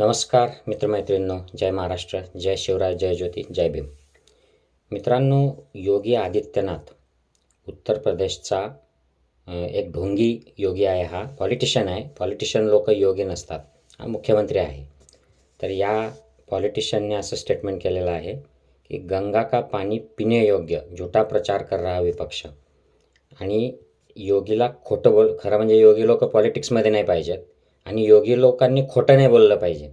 नमस्कार मित्रमैत्रिणींनो जय महाराष्ट्र जय शिवराय जय ज्योती जय भीम. मित्रांनो योगी आदित्यनाथ उत्तर प्रदेशचा एक ढोंगी योगी आहे हा. पॉलिटिशियन आहे. पॉलिटिशियन लोक योगी नसतात. हा मुख्यमंत्री आहे. तर या पॉलिटिशियनने असं स्टेटमेंट केलेलं आहे की गंगा का पाणी पिणे योग्य? झुटा प्रचार कर रहा विपक्ष. आणि योगीला खोटं बोल खरं म्हणजे योगी लोक पॉलिटिक्समध्ये नाही पाहिजेत. आणि योगी लोकांनी खोटं नाही बोललं पाहिजे.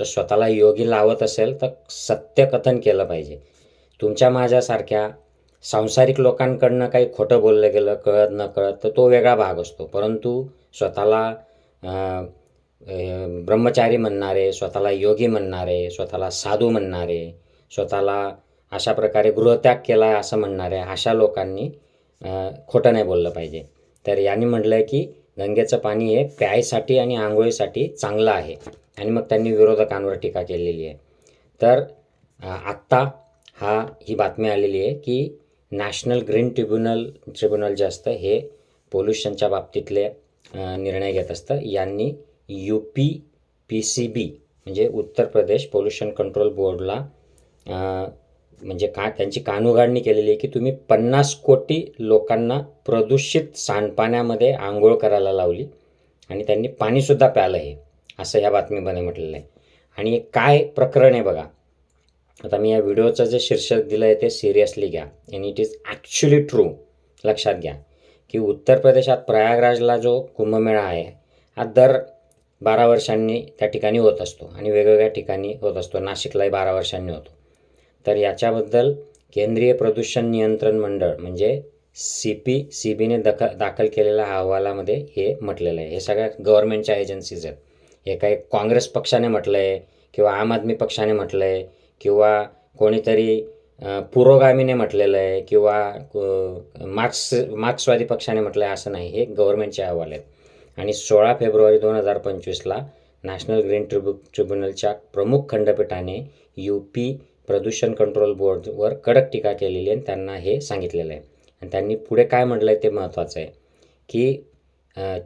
जर स्वतःला योगी लावत असेल तर सत्यकथन केलं पाहिजे. तुमच्या माझ्यासारख्या सांसारिक लोकांकडनं काही खोटं बोललं गेलं कळत न कळत तर तो वेगळा भाग असतो. परंतु स्वतःला ब्रह्मचारी म्हणणारे स्वतःला योगी म्हणणारे स्वतःला साधू म्हणणारे स्वतःला अशा प्रकारे गृहत्याग केला आहे असं म्हणणारे अशा लोकांनी खोटं नाही बोललं पाहिजे. तर यांनी म्हटलं आहे की गंगेचं पाणी हे प्यायसाठी आणि आंघोळीसाठी चांगलं आहे. आणि मग त्यांनी विरोधकांवर टीका केलेली आहे. तर आत्ता हा ही बातमी आलेली आहे की नॅशनल ग्रीन ट्रिब्युनल ट्रिब्युनल जे असतं हे पोल्युशनच्या बाबतीतले निर्णय घेत असतं. यांनी U P P C B म्हणजे उत्तर प्रदेश पोल्युशन कंट्रोल बोर्डला म्हणजे का त्यांची कानउघाडणी केलेली आहे की तुम्ही पन्नास कोटी लोकांना प्रदूषित सांडपाण्यामध्ये आंघोळ करायला लावली आणि त्यांनी पाणीसुद्धा प्यालं हे असं या बातमीमध्ये म्हटलेलं आहे. आणि काय प्रकरण आहे बघा. आता मी या व्हिडिओचं जे शीर्षक दिलं आहे ते सिरियसली घ्या. And it is actually true लक्षात घ्या. की उत्तर प्रदेशात प्रयागराजला जो कुंभमेळा आहे हा दर बारा वर्षांनी त्या ठिकाणी होत असतो आणि वेगवेगळ्या ठिकाणी होत असतो. नाशिकलाही बारा वर्षांनी होतो. तर याच्याबद्दल केंद्रीय प्रदूषण नियंत्रण मंडळ म्हणजे सी पी सी बीने दख दाखल केलेल्या अहवालामध्ये हे म्हटलेलं आहे. हे सगळ्या गव्हर्नमेंटच्या एजन्सीज आहेत. हे काही काँग्रेस पक्षाने म्हटलं आहे किंवा आम आदमी पक्षाने म्हटलं आहे किंवा कोणीतरी पुरोगामीने म्हटलेलं आहे किंवा मार्क्स मार्क्सवादी पक्षाने म्हटलं आहे असं नाही. हे गव्हर्नमेंटचे अहवाल आहेत. आणि सोळा फेब्रुवारी दोन हजार पंचवीसला नॅशनल ग्रीन ट्रिब्यु ट्रिब्युनलच्या प्रमुख खंडपीठाने यू पी प्रदूषण कंट्रोल बोर्डवर कडक टीका केलेली आहे आणि त्यांना हे सांगितलेलं आहे. आणि त्यांनी पुढे काय म्हटलं आहे ते महत्त्वाचं आहे की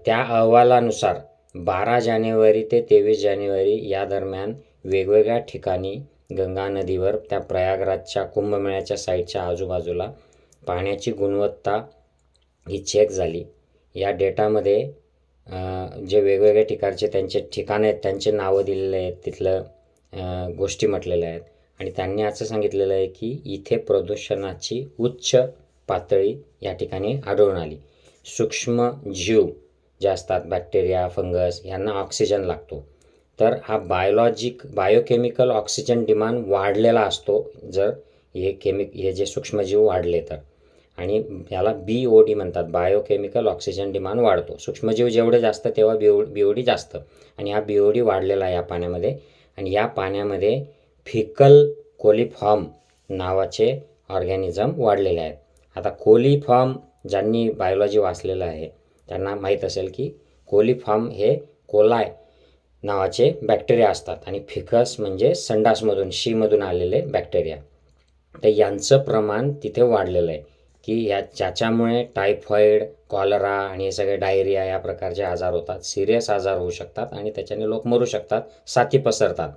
त्या अहवालानुसार बारा जानेवारी ते तेवीस जानेवारी या दरम्यान वेगवेगळ्या ठिकाणी गंगा नदीवर त्या प्रयागराजच्या कुंभमेळ्याच्या साईडच्या आजूबाजूला पाण्याची गुणवत्ता ही चेक झाली. या डेटामध्ये जे वेगवेगळ्या ठिकाणचे त्यांचे ठिकाणं आहेत त्यांचे नावं दिलेले आहेत तिथलं गोष्टी म्हटलेल्या आहेत. आणि त्यांनी असं सांगितलेलं आहे की इथे प्रदूषणाची उच्च पातळी या ठिकाणी आढळून आली. सूक्ष्म जीव जे असतात बॅक्टेरिया फंगस यांना ऑक्सिजन लागतो. तर हा बायोलॉजिक बायोकेमिकल ऑक्सिजन डिमांड वाढलेला असतो जर हे केमिक हे जे सूक्ष्मजीव वाढले तर. आणि याला बी ओ डी म्हणतात. बायोकेमिकल ऑक्सिजन डिमांड वाढतो. सूक्ष्मजीव जेवढे जास्त तेव्हा B O B O D जास्त. आणि हा बी ओ डी वाढलेला आहे या पाण्यामध्ये. आणि या पाण्यामध्ये फिकल कोलिफॉर्म नावाचे ऑर्गॅनिझम वाढलेले आहेत आता कोलिफॉर्म ज्यांनी बायोलॉजी वाचलेलं आहे त्यांना माहीत असेल की कोलिफॉर्म हे कोलाय नावाचे बॅक्टेरिया असतात आणि फिकस म्हणजे संडासमधून शीमधून आलेले बॅक्टेरिया. तर यांचं प्रमाण तिथे वाढलेलं आहे की या ज्याच्यामुळे टायफॉईड कॉलरा आणि हे सगळे डायरिया या प्रकारचे आजार होतात सिरियस आजार होऊ शकतात आणि त्याच्याने लोक मरू शकतात साथी पसरतात.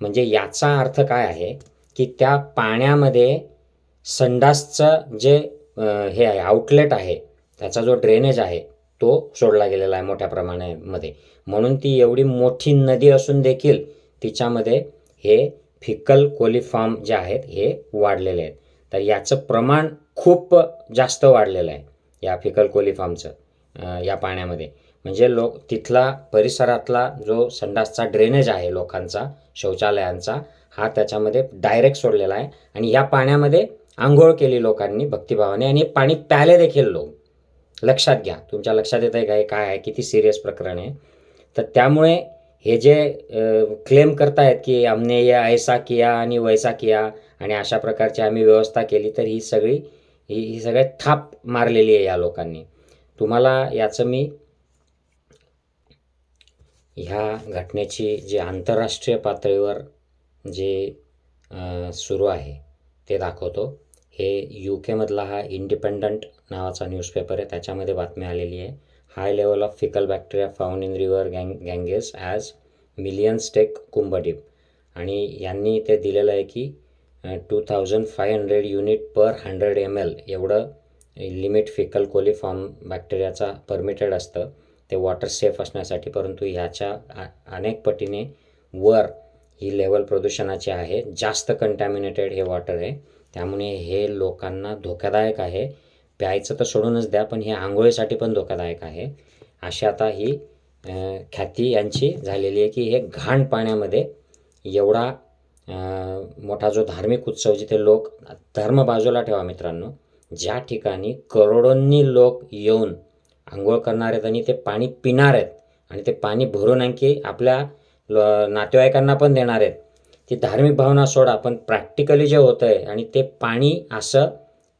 म्हणजे याचा अर्थ काय आहे की त्या पाण्यामध्ये संडासचं जे हे आहे आउटलेट आहे त्याचा जो ड्रेनेज आहे तो सोडला गेलेला आहे मोठ्या प्रमाणामध्ये. म्हणून ती एवढी मोठी नदी असून देखील तिच्यामध्ये हे फिकल कोलिफॉर्म जे आहेत हे वाढलेले आहेत. तर याचं प्रमाण खूप जास्त वाढलेलं आहे या फिकल कोलिफॉर्मचं. या पाण्यामध्ये. म्हणजे लोक तिथला परिसरातला जो संडासचा ड्रेनेज आहे लोकांचा शौचालयांचा हा त्याच्यामध्ये डायरेक्ट सोडलेला आहे. आणि या पाण्यामध्ये आंघोळ केली लोकांनी भक्तिभावाने आणि पाणी प्याले देखील लोक. लक्षात घ्या. तुमच्या लक्षात येत आहे काय काय आहे? किती सिरियस प्रकरण आहे. तर त्यामुळे हे जे क्लेम करतायत की आमने या ऐसा किया आणि वैसा किया आणि अशा प्रकारची आम्ही व्यवस्था केली तर ही सगळी ही ही सगळ्यात थाप मारलेली आहे या लोकांनी. तुम्हाला याचं मी ह्या घटनेची जी आंतरराष्ट्रीय पातळीवर जे सुरू आहे ते दाखवतो. हे यू केमधला हा इंडिपेंडंट नावाचा न्यूजपेपर आहे. त्याच्यामध्ये बातमी आलेली आहे. High level of faecal bacteria found in river गँग Ganges as millions take Kumbh dip आणि यांनी ते दिलेलं आहे की two thousand five hundred unit per hundred M L एवढं लिमिट फिकल कोलिफॉर्म बॅक्टेरियाचा परमिटेड असतं. ते वॉटर सेफ असण्यासाठी परंतु ह्याच्या आ अनेक पटीने वर ही लेवल प्रदूषणाची आहे. जास्त कंटॅमिनेटेड हे वॉटर आहे. त्यामुळे हे लोकांना धोकादायक आहे. प्यायचं तर सोडूनच द्या पण हे आंघोळीसाठी पण धोकादायक आहे. अशी आता ही ख्याती यांची झालेली आहे की हे घाण पाण्यामध्ये एवढा मोठा जो धार्मिक उत्सव जिथे लोक धर्म बाजूला ठेवा मित्रांनो ज्या ठिकाणी करोडोंनी लोक येऊन आंघोळ करणार आहेत आणि ते पाणी पिणार आहेत आणि ते पाणी भरून आणखी आपल्या ल- नातेवाईकांना पण देणार आहेत ती धार्मिक भावना सोडा. पण प्रॅक्टिकली जे होतं आहे आणि ते पाणी असं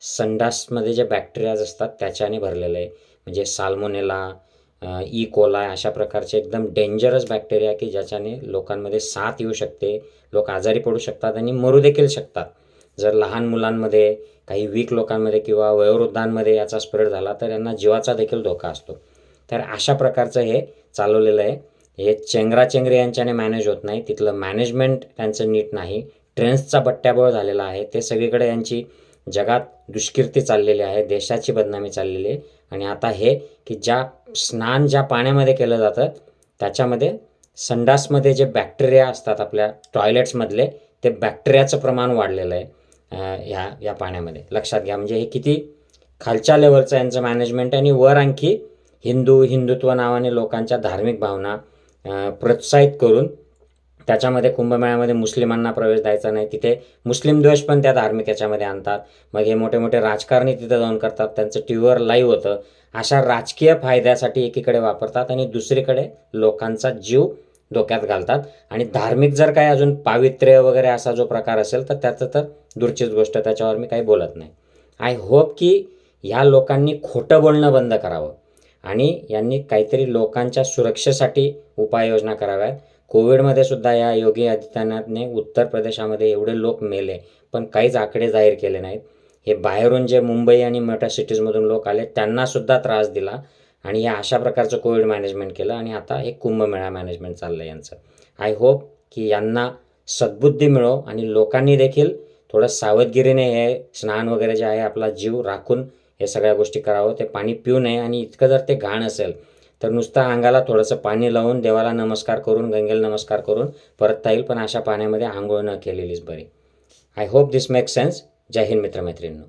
संडासमध्ये जे बॅक्टेरियाज असतात त्याच्याने भरलेलं आहे. म्हणजे साल्मोनेला ई. कोला अशा प्रकारचे एकदम डेंजरस बॅक्टेरिया की ज्याच्याने लोकांमध्ये साथ येऊ शकते लोक आजारी पडू शकतात आणि मरू देखील शकतात. जर लहान मुलांमध्ये काही वीक लोकांमध्ये किंवा वयोवृद्धांमध्ये याचा स्प्रेड झाला तर यांना जीवाचा देखील धोका असतो. तर अशा प्रकारचं हे चालवलेलं आहे. हे चेंगराचेंगरी यांच्याने मॅनेज होत नाही. तिथलं मॅनेजमेंट त्यांचं नीट नाही. ट्रेन्सचा बट्ट्याबोळ झालेला आहे. ते सगळीकडे यांची जगात दुष्कीर्ती चाललेली आहे. देशाची बदनामी चाललेली आहे. आणि आता हे की ज्या स्नान ज्या पाण्यामध्ये केलं जातं त्याच्यामध्ये संडासमध्ये जे बॅक्टेरिया असतात आपल्या टॉयलेट्समधले ते बॅक्टेरियाचं प्रमाण वाढलेलं आहे. ह्या या पाण्यामध्ये. लक्षात घ्या म्हणजे हे किती खालच्या लेवलचं यांचं मॅनेजमेंट आणि वर आणखी हिंदू हिंदुत्व नावाने लोकांच्या धार्मिक भावना प्रोत्साहित करून त्याच्यामध्ये कुंभमेळ्यामध्ये मुस्लिमांना प्रवेश द्यायचा नाही. तिथे मुस्लिम द्वेष पण त्या धार्मिक याच्यामध्ये आणतात. मग हे मोठे मोठे राजकारणी तिथे जाऊन करतात. त्यांचं टी व्हीवर लाईव्ह होतं. अशा राजकीय फायद्यासाठी एकीकडे वापरतात आणि दुसरीकडे लोकांचा जीव धोक्यात घालतात. आणि धार्मिक जर काही अजून पावित्र्य वगैरे असा जो प्रकार असेल तर त्याचं तर दूरचीच गोष्ट त्याच्यावर मी काही बोलत नाही. आय होप की ह्या लोकांनी खोटं बोलणं बंद करावं. आणि यांनी काहीतरी लोकांच्या सुरक्षेसाठी उपाययोजना कराव्यात. कोविडमध्ये सुद्धा या योगी आदित्यनाथने उत्तर प्रदेशामध्ये एवढे लोक मेले पण काहीच आकडे जाहीर केले नाहीत. हे बाहेरून जे मुंबई आणि मोठ्या सिटीजमधून लोक आले त्यांनासुद्धा त्रास दिला आणि या अशा प्रकारचं कोविड मॅनेजमेंट केलं आणि आता हे कुंभमेळा मॅनेजमेंट चाललं आहे यांचं. आय होप की यांना सद्बुद्धी मिळो आणि लोकांनी देखील थोडं सावधगिरीने हे स्नान वगैरे जे आहे आपला जीव राखून हे सगळ्या गोष्टी करावं ते पाणी पिऊ नये आणि इतकं जर ते घाण असेल तर नुसतं अंगाला थोडंसं पाणी लावून देवाला नमस्कार करून गंगेला नमस्कार करून परतता येईल. पण अशा पाण्यामध्ये आंघोळ न केलेलीच बरी. I hope this make sense जय हिंद मित्रमैत्रिणींनो.